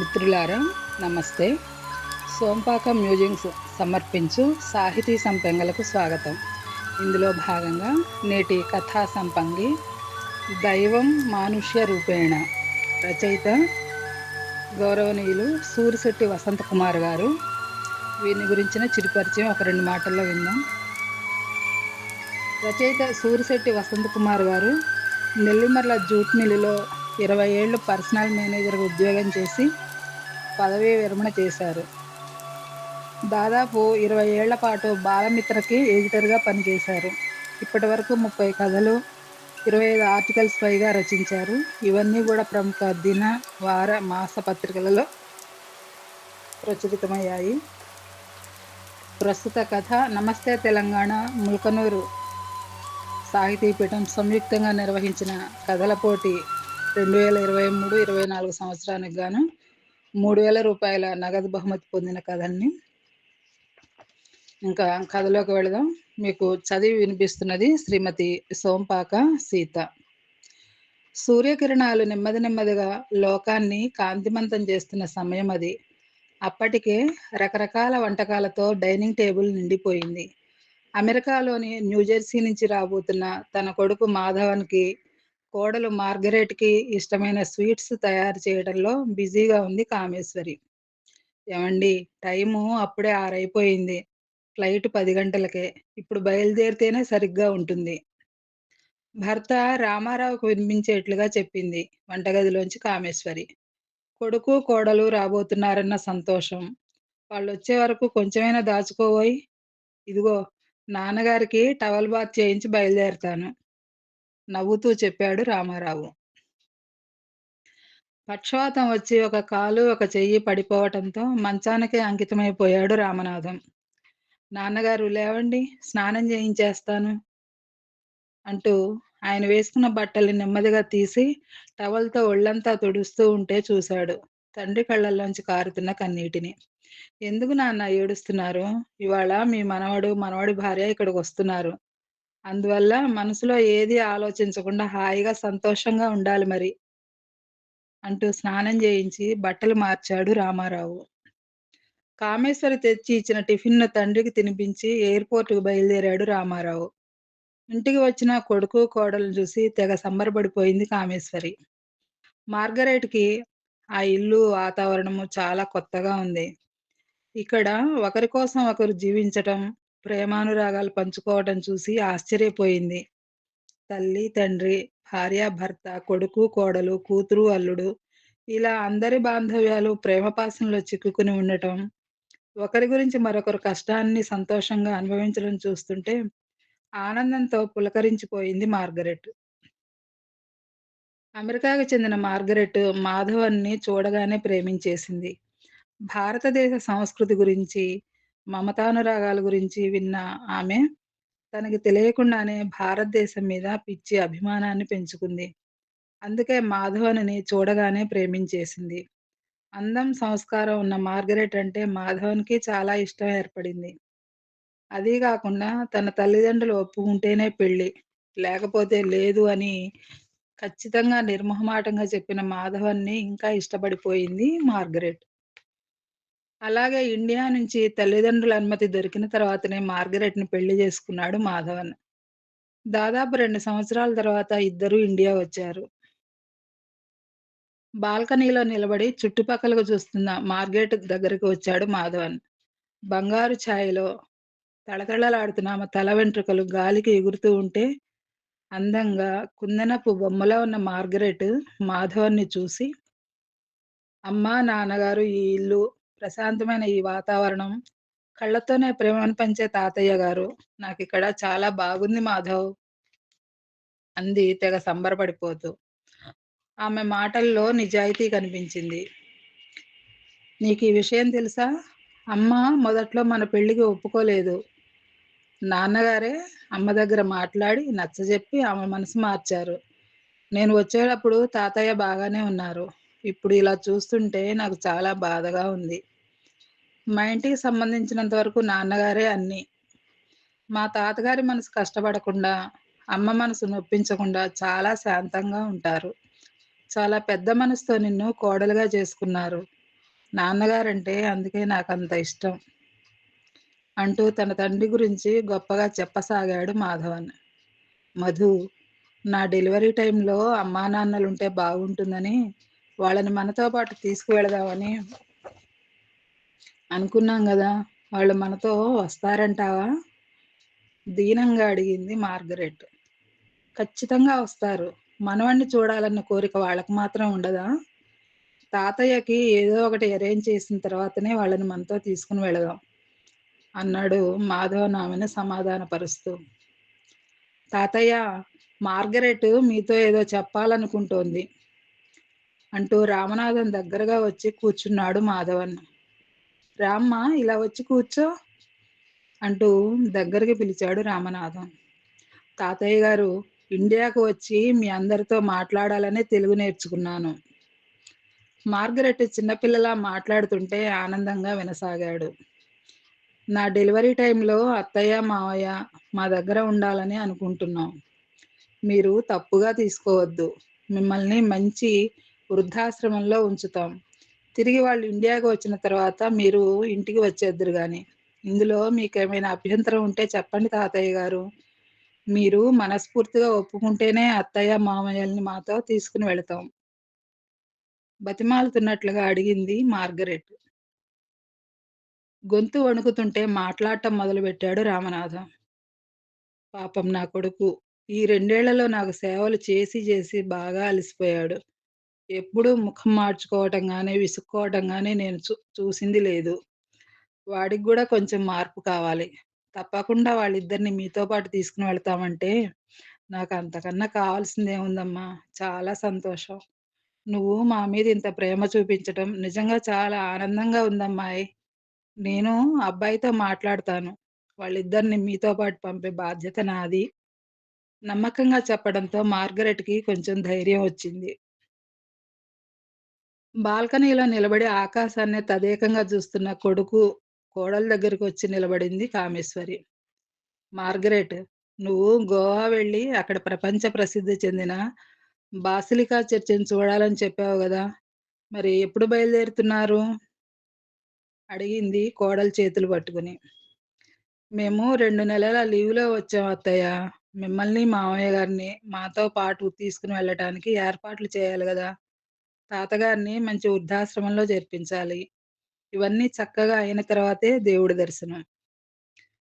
మిత్రులారా నమస్తే. సోంపాక మ్యూజియంస్ సమర్పించు సాహితీ సంపెంగలకు స్వాగతం. ఇందులో భాగంగా నేటి కథా సంపంగి దైవం మానుష్య రూపేణ రచయిత గౌరవనీయులు సూరిశెట్టి వసంత కుమార్ గారు. వీరిని గురించిన చిరుపరిచయం ఒక రెండు మాటల్లో విందాం. రచయిత సూరిశెట్టి వసంత కుమార్ గారు నెల్లిమర్ల జూట్ మిల్లులో ఇరవై ఏళ్ళు పర్సనల్ మేనేజర్గా ఉద్యోగం చేసి పదవీ విరమణ చేశారు. దాదాపు ఇరవై ఏళ్ళ పాటు బాలమిత్రకి ఎడిటర్గా పనిచేశారు. ఇప్పటి వరకు ముప్పై కథలు ఇరవై ఐదు ఆర్టికల్స్ పైగా రచించారు. ఇవన్నీ కూడా ప్రముఖ దిన వార మాస పత్రికలలో ప్రచురితమయ్యాయి. ప్రస్తుత కథ నమస్తే తెలంగాణ ముల్కనూరు సాహితీపీఠం సంయుక్తంగా నిర్వహించిన కథల పోటీ రెండు వేల ఇరవై మూడు ఇరవై నాలుగు సంవత్సరానికి గాను మూడు వేల రూపాయల నగదు బహుమతి పొందిన కథని ఇంకా కథలోకి వెళదాం. మీకు చదివి వినిపిస్తున్నది శ్రీమతి సోంపాక సీత. సూర్యకిరణాలు నెమ్మది నెమ్మదిగా లోకాన్ని కాంతిమంతం చేస్తున్న సమయం అది. అప్పటికే రకరకాల వంటకాలతో డైనింగ్ టేబుల్ నిండిపోయింది. అమెరికాలోని న్యూజెర్సీ నుంచి రాబోతున్న తన కొడుకు మాధవన్కి కోడలు మార్గరెట్కి ఇష్టమైన స్వీట్స్ తయారు చేయడంలో బిజీగా ఉంది కామేశ్వరి. ఏమండి టైము అప్పుడే ఆరైపోయింది. ఫ్లైట్ పది గంటలకే. ఇప్పుడు బయలుదేరితేనే సరిగ్గా ఉంటుంది. భర్త రామారావుకు వినిపించేట్లుగా చెప్పింది వంటగదిలోంచి కామేశ్వరి. కొడుకు కోడలు రాబోతున్నారన్న సంతోషం. వాళ్ళు వచ్చే వరకు కొంచెమైనా దాచుకోబోయి ఇదిగో నాన్నగారికి టవల్ బాత్ చేయించి బయలుదేరుతాను. నవ్వుతూ చెప్పాడు రామారావు. పక్షవాతం వచ్చి ఒక కాలు ఒక చెయ్యి పడిపోవటంతో మంచానికే అంకితమైపోయాడు రామనాథం. నాన్నగారు లేవండి స్నానం చేయించేస్తాను అంటూ ఆయన వేసుకున్న బట్టల్ని నెమ్మదిగా తీసి టవల్తో ఒళ్ళంతా తుడుస్తూ ఉంటే చూశాడు. తండ్రి కళ్ళల్లోంచి కారుతున్న కన్నీటిని. ఎందుకు నాన్న ఏడుస్తున్నారు? ఇవాళ మీ మనవడు మనవడి భార్య ఇక్కడికి వస్తున్నారు. అందువల్ల మనసులో ఏది ఆలోచించకుండా హాయిగా సంతోషంగా ఉండాలి మరి. అంటూ స్నానం చేయించి బట్టలు మార్చాడు రామారావు. కామేశ్వరి తెచ్చి ఇచ్చిన టిఫిన్ను తండ్రికి తినిపించి ఎయిర్పోర్ట్కు బయలుదేరాడు రామారావు. ఇంటికి వచ్చిన కొడుకు కోడలు చూసి తెగ సంబరపడిపోయింది కామేశ్వరి. మార్గరేట్కి ఆ ఇల్లు వాతావరణము చాలా కొత్తగా ఉంది. ఇక్కడ ఒకరి కోసం ఒకరు జీవించటం ప్రేమానురాగాలు పంచుకోవటం చూసి ఆశ్చర్యపోయింది. తల్లి తండ్రి భార్య భర్త కొడుకు కోడలు కూతురు అల్లుడు ఇలా అందరి బాంధవ్యాలు ప్రేమపాసంలో చిక్కుకుని ఉండటం ఒకరి గురించి మరొకరు కష్టాన్ని సంతోషంగా అనుభవించడం చూస్తుంటే ఆనందంతో పులకరించిపోయింది మార్గరెట్. అమెరికాకు చెందిన మార్గరెట్ మాధవన్ని చూడగానే ప్రేమించేసింది. భారతదేశ సంస్కృతి గురించి మమతానురాగాల గురించి విన్న ఆమె తనకి తెలియకుండానే భారతదేశం మీద పిచ్చి అభిమానాన్ని పెంచుకుంది. అందుకే మాధవన్ని చూడగానే ప్రేమించేసింది. అందం సంస్కారం ఉన్న మార్గరెట్ అంటే మాధవన్కి చాలా ఇష్టం ఏర్పడింది. అదీ కాకుండా తన తల్లిదండ్రులు ఒప్పుకుంటేనే పెళ్ళి లేకపోతే లేదు అని ఖచ్చితంగా నిర్మోహమాటంగా చెప్పిన మాధవన్ని ఇంకా ఇష్టపడిపోయింది మార్గరెట్. అలాగే ఇండియా నుంచి తల్లిదండ్రుల అనుమతి దొరికిన తర్వాతనే మార్గరెట్ని పెళ్ళి చేసుకున్నాడు మాధవన్. దాదాపు రెండు సంవత్సరాల తర్వాత ఇద్దరు ఇండియా వచ్చారు. బాల్కనీలో నిలబడి చుట్టుపక్కలకు చూస్తున్న మార్గరెట్ దగ్గరికి వచ్చాడు మాధవన్. బంగారు ఛాయలో తళతళలాడుతున్న ఆమె తల వెంట్రుకలు గాలికి ఎగురుతూ ఉంటే అందంగా కుందనపు బొమ్మలో ఉన్న మార్గరెట్ మాధవన్ని చూసి అమ్మా నాన్నగారు ఈ ఇల్లు ప్రశాంతమైన ఈ వాతావరణం. కళ్ళతోనే ప్రేమను పంచే తాతయ్య గారు. నాకు ఇక్కడ చాలా బాగుంది మాధవ్. అంది తెగ సంబరపడిపోతూ. ఆమె మాటల్లో నిజాయితీ కనిపించింది. నీకు ఈ విషయం తెలుసా? అమ్మ మొదట్లో మన పెళ్ళికి ఒప్పుకోలేదు. నాన్నగారే అమ్మ దగ్గర మాట్లాడి నచ్చజెప్పి ఆమె మనసు మార్చారు. నేను వచ్చేటప్పుడు తాతయ్య బాగానే ఉన్నారు. ఇప్పుడు ఇలా చూస్తుంటే నాకు చాలా బాధగా ఉంది. మా ఇంటికి సంబంధించినంత వరకు నాన్నగారే అన్ని మా తాతగారి మనసు కష్టపడకుండా అమ్మ మనసు నొప్పించకుండా చాలా శాంతంగా ఉంటారు చాలా పెద్ద మనసుతో నిన్ను కోడలుగా చేసుకున్నారు నాన్నగారంటే అందుకే నాకు అంత ఇష్టం. అంటూ తన తండ్రి గురించి గొప్పగా చెప్పసాగాడు మాధవన్. మధు నా డెలివరీ టైంలో అమ్మానాన్నలుంటే బాగుంటుందని వాళ్ళని మనతో పాటు తీసుకువెళదామని అనుకున్నాం కదా వాళ్ళు మనతో వస్తారంటావా? దీనంగా అడిగింది మార్గరెట్. ఖచ్చితంగా వస్తారు. మనవణ్ణి చూడాలన్న కోరిక వాళ్ళకి మాత్రం ఉండదా? తాతయ్యకి ఏదో ఒకటి అరేంజ్ చేసిన తర్వాతనే వాళ్ళని మనతో తీసుకుని వెళదాం అన్నాడు మాధవ ఆమెను సమాధానపరుస్తూ. తాతయ్య మార్గరెట్ మీతో ఏదో చెప్పాలనుకుంటోంది అంటూ రామనాథన్ దగ్గరగా వచ్చి కూర్చున్నాడు మాధవన్. రామ్మ ఇలా వచ్చి కూర్చో అంటూ దగ్గరికి పిలిచాడు రామనాథం. తాతయ్య గారు ఇండియాకు వచ్చి మీ అందరితో మాట్లాడాలనే తెలుగు నేర్చుకున్నాను. మార్గరెట్ చిన్నపిల్లలా మాట్లాడుతుంటే ఆనందంగా వినసాగాడు. నా డెలివరీ టైంలో అత్తయ్య, మావయ్య మా దగ్గర ఉండాలని అనుకుంటున్నాం. మీరు తప్పుగా తీసుకోవద్దు. మిమ్మల్ని మంచి వృద్ధాశ్రమంలో ఉంచుతాం. తిరిగి వాళ్ళు ఇండియాకు వచ్చిన తర్వాత మీరు ఇంటికి వచ్చేద్దురు కానీ ఇందులో మీకు ఏమైనా అభ్యంతరం ఉంటే చెప్పండి తాతయ్య గారు. మీరు మనస్ఫూర్తిగా ఒప్పుకుంటేనే అత్తయ్య, మామయ్యల్ని మాతో తీసుకుని వెళతాం. బతిమాలుతున్నట్లుగా అడిగింది మార్గరెట్. గొంతు వణుకుతుంటే మాట్లాడటం మొదలుపెట్టాడు రామనాథం. పాపం నా కొడుకు ఈ రెండేళ్ళలో నాకు సేవలు చేసి చేసి బాగా అలసిపోయాడు. ఎప్పుడూ ముఖం మార్చుకోవటం కానీ విసుక్కోవటం కానీ నేను చూ చూసింది లేదు. వాడికి కూడా కొంచెం మార్పు కావాలి. తప్పకుండా వాళ్ళిద్దరిని మీతో పాటు తీసుకుని వెళతామంటే నాకు అంతకన్నా కావాల్సిందేముందమ్మా! చాలా సంతోషం. నువ్వు మా మీద ఇంత ప్రేమ చూపించటం నిజంగా చాలా ఆనందంగా ఉందమ్మాయి నేను అబ్బాయితో మాట్లాడతాను. వాళ్ళిద్దరిని మీతో పాటు పంపే బాధ్యత నాది. నమ్మకంగా చెప్పడంతో మార్గరెట్‌కి కొంచెం ధైర్యం వచ్చింది. బాల్కనీలో నిలబడి ఆకాశాన్ని తదేకంగా చూస్తున్న కొడుకు, కోడల దగ్గరికి వచ్చి నిలబడింది కామేశ్వరి. మార్గరెట్ నువ్వు గోవా వెళ్ళి అక్కడ ప్రపంచ ప్రసిద్ధి చెందిన బాసిలికా చర్చిని చూడాలని చెప్పావు కదా మరి ఎప్పుడు బయలుదేరుతున్నారు? అడిగింది కోడలు చేతులు పట్టుకుని. మేము రెండు నెలల లీవ్‌లో వచ్చాం అత్తయ్య. మిమ్మల్ని, మామయ్య గారిని మాతో పాటు తీసుకుని వెళ్ళటానికి ఏర్పాట్లు చేయాలి కదా తాతగారిని మంచి వృద్ధాశ్రమంలో చేర్పించాలి. ఇవన్నీ చక్కగా అయిన తర్వాతే దేవుడి దర్శనం.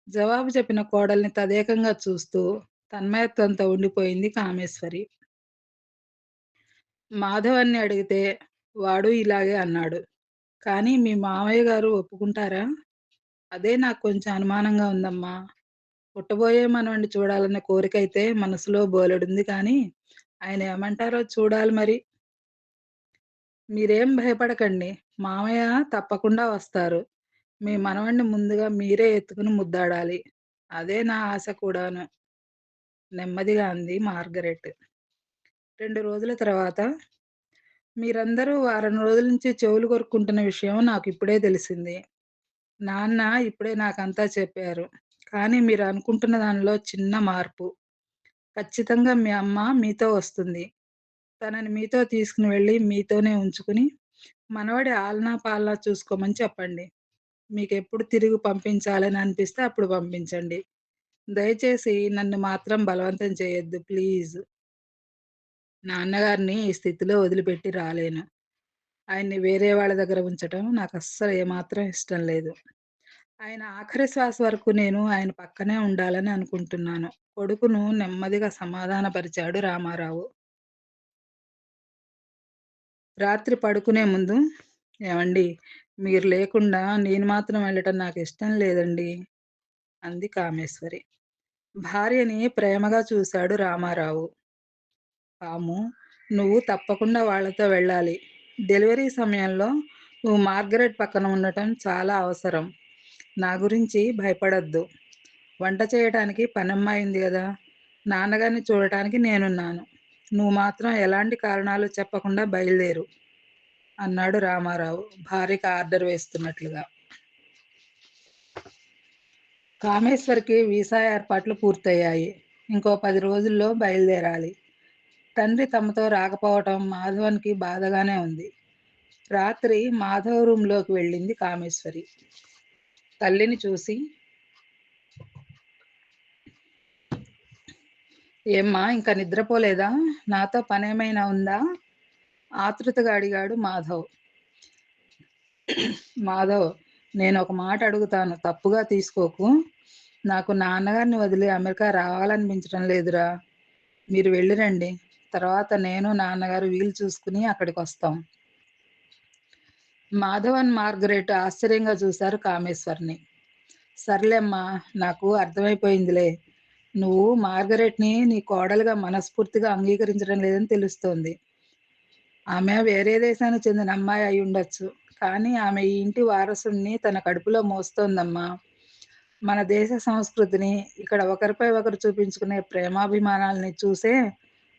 జవాబు చెప్పిన కోడల్ని తదేకంగా చూస్తూ తన్మయత్వంతో ఉండిపోయింది కామేశ్వరి. మాధవన్ని అడిగితే వాడు ఇలాగే అన్నాడు. కానీ మీ మామయ్య గారు ఒప్పుకుంటారా? అదే నాకు కొంచెం అనుమానంగా ఉందమ్మా! పుట్టబోయే మనవండి చూడాలన్న కోరికైతే మనసులో బోలెడుంది కానీ, ఆయన ఏమంటారో చూడాలి మరి. మీరేం భయపడకండి. మామయ్య తప్పకుండా వస్తారు. మీ మనవణ్ణి ముందుగా మీరే ఎత్తుకుని ముద్దాడాలి. అదే నా ఆశ కూడాను. నెమ్మదిగా అంది మార్గరెట్. రెండు రోజుల తర్వాత మీరందరూ వారం రోజుల నుంచి చెవులు కొరుక్కుంటున్న విషయం నాకు ఇప్పుడే తెలిసింది. నాన్న ఇప్పుడే నాకంతా చెప్పారు. కానీ మీరు అనుకుంటున్న దానిలో చిన్న మార్పు. ఖచ్చితంగా మీ అమ్మ మీతో వస్తుంది. తనని మీతో తీసుకుని వెళ్ళి మీతోనే ఉంచుకుని, మనవడి ఆలనా పాలనా చూసుకోమని చెప్పండి. మీకు ఎప్పుడు తిరిగి పంపించాలని అనిపిస్తే అప్పుడు పంపించండి. దయచేసి నన్ను మాత్రం బలవంతం చేయొద్దు ప్లీజ్. నాన్నగారిని ఈ స్థితిలో వదిలిపెట్టి రాలేను. ఆయన్ని వేరే వాళ్ళ దగ్గర ఉంచటం నాకస్సలు ఏమాత్రం ఇష్టం లేదు. ఆయన ఆఖరి శ్వాస వరకు నేను ఆయన పక్కనే ఉండాలని అనుకుంటున్నాను. కొడుకును నెమ్మదిగా సమాధానపరిచాడు రామారావు. రాత్రి పడుకునే ముందు ఏమండి మీరు లేకుండా నేను మాత్రం వెళ్ళటం నాకు ఇష్టం లేదండి అంది కామేశ్వరి. భార్యని ప్రేమగా చూశాడు రామారావు. పాము నువ్వు తప్పకుండా వాళ్ళతో వెళ్ళాలి. డెలివరీ సమయంలో నువ్వు మార్గరెట్ పక్కన ఉండటం చాలా అవసరం. నా గురించి భయపడద్దు వంట చేయటానికి పనమ్మ అయింది కదా నాన్నగారిని చూడటానికి నేనున్నాను. నువ్వు మాత్రం ఎలాంటి కారణాలు చెప్పకుండా బయలుదేరు అన్నాడు రామారావు భార్యకి ఆర్డర్ వేస్తున్నట్లుగా. కామేశ్వరికి వీసా ఏర్పాట్లు పూర్తయ్యాయి. ఇంకో పది రోజుల్లో బయలుదేరాలి. తండ్రి తమతో రాకపోవటం మాధవన్‌కి బాధగానే ఉంది. రాత్రి మాధవ రూమ్‌లోకి వెళ్ళింది కామేశ్వరి. తల్లిని చూసి ఏమ్మా ఇంకా నిద్రపోలేదా? నాతో పనేమైనా ఉందా? ఆతృతగా అడిగాడు మాధవ్. మాధవ్ నేను ఒక మాట అడుగుతాను తప్పుగా తీసుకోకు. నాకు నాన్నగారిని వదిలి అమెరికా రావాలనిపించడం లేదురా! మీరు వెళ్ళిరండి. తర్వాత నేను, నాన్నగారు వీలు చూసుకుని అక్కడికి వస్తాం మాధవన్, మార్గరెట్ ఆశ్చర్యంగా చూశారు కామేశ్వర్‌ని. సర్లేమ్మా! నాకు అర్థమైపోయిందిలే. నువ్వు మార్గరెట్‌ని నీ కోడలుగా మనస్ఫూర్తిగా అంగీకరించడం లేదని తెలుస్తోంది. ఆమె వేరే దేశానికి చెందిన అమ్మాయి అయి ఉండొచ్చు కానీ ఆమె ఈ ఇంటి వారసుడిని తన కడుపులో మోస్తోందమ్మా! మన దేశ సంస్కృతిని, ఇక్కడ ఒకరిపై ఒకరు చూపించుకునే ప్రేమాభిమానాల్ని చూసే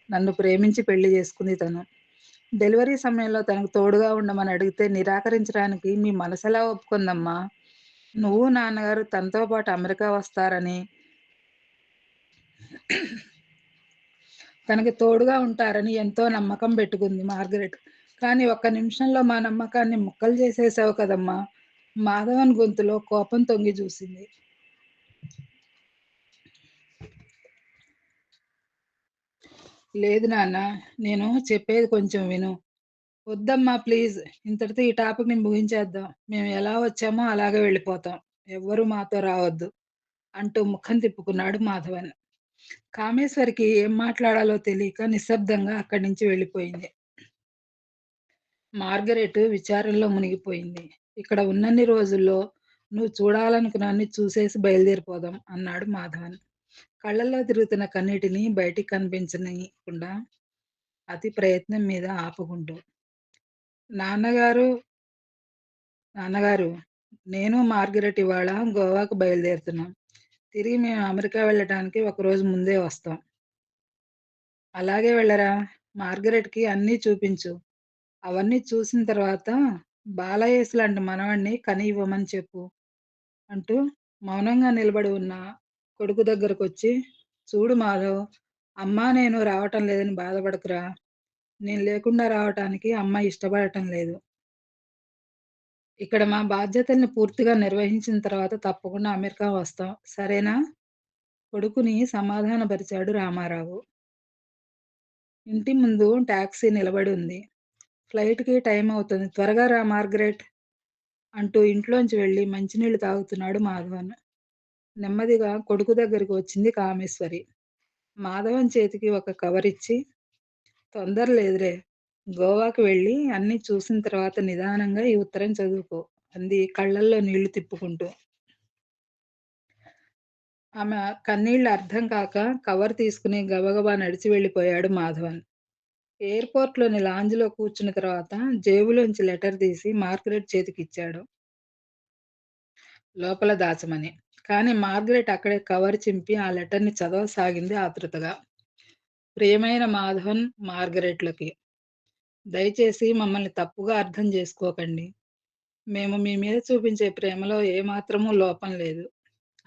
నన్ను ప్రేమించి పెళ్ళి చేసుకుంది తను. డెలివరీ సమయంలో తనకు తోడుగా ఉండమని అడిగితే నిరాకరించడానికి మీ మనసెలా ఒప్పుకుందమ్మా? నువ్వు, నాన్నగారు తనతో పాటు అమెరికా వస్తారని తనకి తోడుగా ఉంటారని ఎంతో నమ్మకం పెట్టుకుంది మార్గరెట్. కానీ ఒక్క నిమిషంలో మా నమ్మకాన్ని ముక్కలు చేసేసావు కదమ్మా! మాధవన్ గొంతులో కోపం తొంగి చూసింది. లేదు నాన్న. నేను చెప్పేది కొంచెం విను. వద్దమ్మా ప్లీజ్. ఇంతటితో ఈ టాపిక్‌ని ముగించేద్దాం. మేము ఎలా వచ్చామో అలాగే వెళ్ళిపోతాం. ఎవ్వరూ మాతో రావద్దు. అంటూ ముఖం తిప్పుకున్నాడు మాధవన్. కామేశ్వరికి ఏం మాట్లాడాలో తెలియక నిశ్శబ్దంగా అక్కడి నుంచి వెళ్ళిపోయింది. మార్గరెట్ విచారంలో మునిగిపోయింది. ఇక్కడ ఉన్నన్ని రోజుల్లో నువ్వు చూడాలనుకున్నాన్ని చూసేసి బయలుదేరిపోదాం అన్నాడు మాధవన్. కళ్ళల్లో తిరుగుతున్న కన్నీటిని బయటికి కనిపించనీయకుండా అతి ప్రయత్నం మీద ఆపుకుంటూ. నాన్నగారు నాన్నగారు నేను, మార్గరెట్ ఇవాళ గోవాకు బయలుదేరుతున్నాం. తిరిగి మేము అమెరికా వెళ్ళటానికి ఒకరోజు ముందే వస్తాం. అలాగే వెళ్ళరా! మార్గరెట్‌కి అన్నీ చూపించు. అవన్నీ చూసిన తర్వాత బాలయేసు లాంటి మనవడిని కని ఇవ్వమని చెప్పు. అంటూ మౌనంగా నిలబడి ఉన్న కొడుకు దగ్గరకొచ్చి చూడు మాధవ్! అమ్మ నేను రావటం లేదని బాధపడకురా! నేను లేకుండా రావటానికి అమ్మ ఇష్టపడటం లేదు. ఇక్కడ మా బాధ్యతల్ని పూర్తిగా నిర్వహించిన తర్వాత తప్పకుండా అమెరికా వస్తాం. సరేనా? కొడుకుని సమాధానపరిచాడు రామారావు. ఇంటి ముందు టాక్సీ నిలబడి ఉంది. ఫ్లైట్‌కి టైం అవుతుంది. త్వరగా రా మార్గరెట్! అంటూ ఇంట్లోంచి వెళ్ళి మంచినీళ్ళు తాగుతున్నాడు మాధవన్. నెమ్మదిగా కొడుకు దగ్గరికి వచ్చింది కామేశ్వరి. మాధవన్ చేతికి ఒక కవర్ ఇచ్చి తొందర లేదురే గోవాకి వెళ్ళి అన్ని చూసిన తర్వాత నిదానంగా ఈ ఉత్తరం చదువుకో అంది కళ్ళల్లో నీళ్ళు తిప్పుకుంటూ. ఆమె కన్నీళ్ళు అర్థం కాక కవర్ తీసుకుని గబగబా నడిచి వెళ్ళిపోయాడు మాధవన్. ఎయిర్‌పోర్ట్‌లోని లాంజ్‌లో కూర్చున్న తర్వాత జేబులోంచి లెటర్ తీసి మార్గరెట్ చేతికిచ్చాడు. లోపల దాచమని. కానీ మార్గరెట్ అక్కడే కవర్ చింపి ఆ లెటర్‌ని చదవసాగింది ఆతృతగా. ప్రియమైన మాధవన్, మార్గరెట్‌లకి. దయచేసి మమ్మల్ని తప్పుగా అర్థం చేసుకోకండి. మేము మీ మీద చూపించే ప్రేమలో ఏమాత్రమూ లోపం లేదు.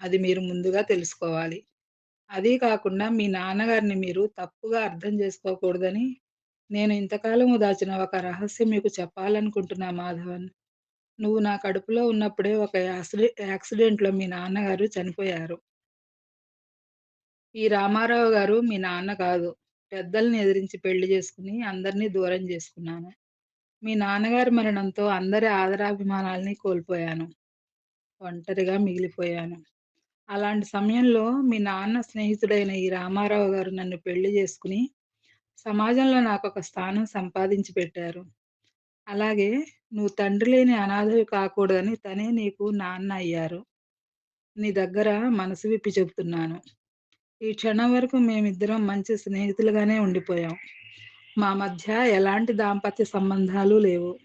అది మీరు ముందుగా తెలుసుకోవాలి. అదీ కాకుండా మీ నాన్నగారిని మీరు తప్పుగా అర్థం చేసుకోకూడదని నేను ఇంతకాలము దాచిన ఒక రహస్యం మీకు చెప్పాలనుకుంటున్నా మాధవన్. నువ్వు నా కడుపులో ఉన్నప్పుడే ఒక యాక్సిడె యాక్సిడెంట్‌లో మీ నాన్నగారు చనిపోయారు. ఈ రామారావు గారు మీ నాన్న కాదు. పెద్దల్ని ఎదిరించి పెళ్ళి చేసుకుని అందరినీ దూరం చేసుకున్నాను. మీ నాన్నగారి మరణంతో అందరి ఆదరాభిమానాల్ని కోల్పోయాను. ఒంటరిగా మిగిలిపోయాను. అలాంటి సమయంలో మీ నాన్న స్నేహితుడైన ఈ రామారావు గారు నన్ను పెళ్ళి చేసుకుని సమాజంలో నాకు ఒక స్థానం సంపాదించి పెట్టారు. అలాగే నువ్వు తండ్రి లేని అనాథవి కాకూడదని తనే నీకు నాన్న అయ్యారు. నీ దగ్గర మనసు విప్పి చెబుతున్నాను. ఈ క్షణం వరకు మేమిద్దరం మంచి స్నేహితులుగానే ఉండిపోయాం. మా మధ్య ఎలాంటి దాంపత్య సంబంధాలు లేవు.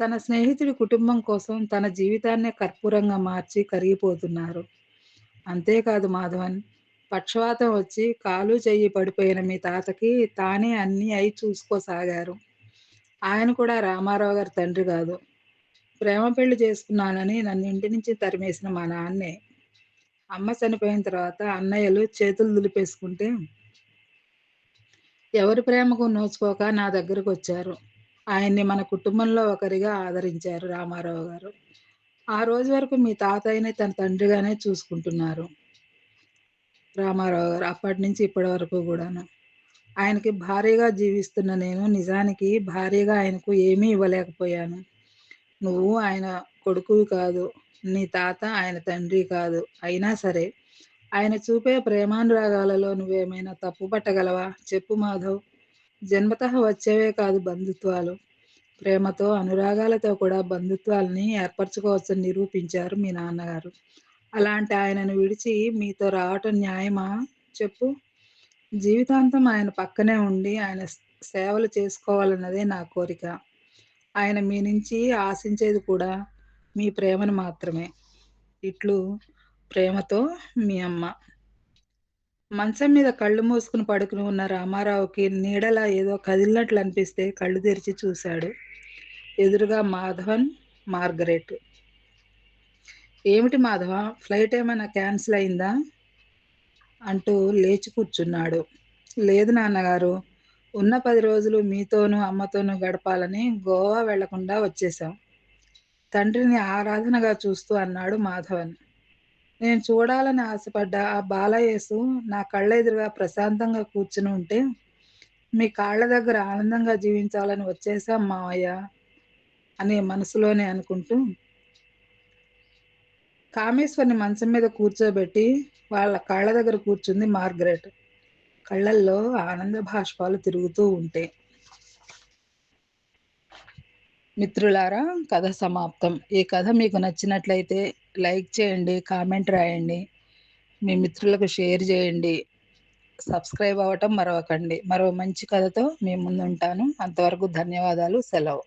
తన స్నేహితుడి కుటుంబం కోసం తన జీవితాన్నే కర్పూరంగా మార్చి కరిగిపోతున్నారు. అంతేకాదు మాధవన్, పక్షవాతం వచ్చి కాలు, చెయ్యి పడిపోయిన మీ తాతకి తానే అన్నీ అయి చూసుకోసాగారు. ఆయన కూడా రామారావు గారి తండ్రి కాదు. ప్రేమ పెళ్ళి చేసుకున్నానని నన్ను ఇంటి నుంచి తరిమేసిన మా నాన్నే. అమ్మ చనిపోయిన తర్వాత అన్నయ్యలు చేతులు దులిపేసుకుంటే ఎవరి ప్రేమకు నోచుకోక నా దగ్గరకు వచ్చారు ఆయన్ని మన కుటుంబంలో ఒకరిగా ఆదరించారు రామారావు గారు. ఆ రోజు వరకు మీ తాతయ్యని తన తండ్రిగానే చూసుకుంటున్నారు. రామారావు గారు. అప్పటినుంచి ఇప్పటి వరకు కూడాను ఆయనకి భారీగా జీవిస్తున్న నేను నిజానికి భారీగా ఆయనకు ఏమీ ఇవ్వలేకపోయాను. నువ్వు ఆయన కొడుకువి కాదు. నీ తాత ఆయన తండ్రి కాదు. అయినా సరే ఆయన చూపే ప్రేమానురాగాలలో నువ్వేమైనా తప్పు పట్టగలవా? చెప్పు మాధవ్. జన్మత వచ్చేవే కాదు బంధుత్వాలు. ప్రేమతో, అనురాగాలతో కూడా బంధుత్వాల్ని ఏర్పరచుకోవచ్చని నిరూపించారు మీ నాన్నగారు. అలాంటి ఆయనను విడిచి మీతో రావటం న్యాయమా చెప్పు? జీవితాంతం ఆయన పక్కనే ఉండి ఆయన సేవలు చేసుకోవాలన్నదే నా కోరిక. ఆయన మీ నుంచి ఆశించేది కూడా మీ ప్రేమను మాత్రమే. ఇట్లు ప్రేమతో మీ అమ్మ. మంచం మీద కళ్ళు మూసుకుని పడుకుని ఉన్న రామారావుకి నీడలా ఏదో కదిలినట్లు అనిపిస్తే కళ్ళు తెరిచి చూశాడు. ఎదురుగా మాధవన్, మార్గరెట్. ఏమిటి మాధవ ఫ్లైట్ ఏమైనా క్యాన్సిల్ అయిందా? అంటూ లేచి కూర్చున్నాడు. లేదు నాన్నగారు. ఉన్న పది రోజులు మీతోనూ, అమ్మతోనూ గడపాలని గోవా వెళ్ళకుండా వచ్చేసాం తండ్రిని ఆరాధనగా చూస్తూ అన్నాడు మాధవన్. నేను చూడాలని ఆశపడ్డ ఆ బాలయేసు నా కళ్ళ ఎదురుగా ప్రశాంతంగా కూర్చుని ఉంటే మీ కాళ్ళ దగ్గర ఆనందంగా జీవించాలని వచ్చేసాం మావయ్య అని మనసులోనే అనుకుంటూ కామేశ్వరిని మంచం మీద కూర్చోబెట్టి వాళ్ళ కాళ్ళ దగ్గర కూర్చుంది మార్గరెట్. కళ్ళల్లో ఆనంద భాష్పాలు తిరుగుతూ ఉంటే. మిత్రులారా కథ సమాప్తం. ఈ కథ మీకు నచ్చినట్లయితే లైక్ చేయండి, కామెంట్ రాయండి, మీ మిత్రులకు షేర్ చేయండి. సబ్స్క్రైబ్ అవ్వటం మరవకండి. మరో మంచి కథతో మీ ముందుంటాను. అంతవరకు ధన్యవాదాలు. సెలవు.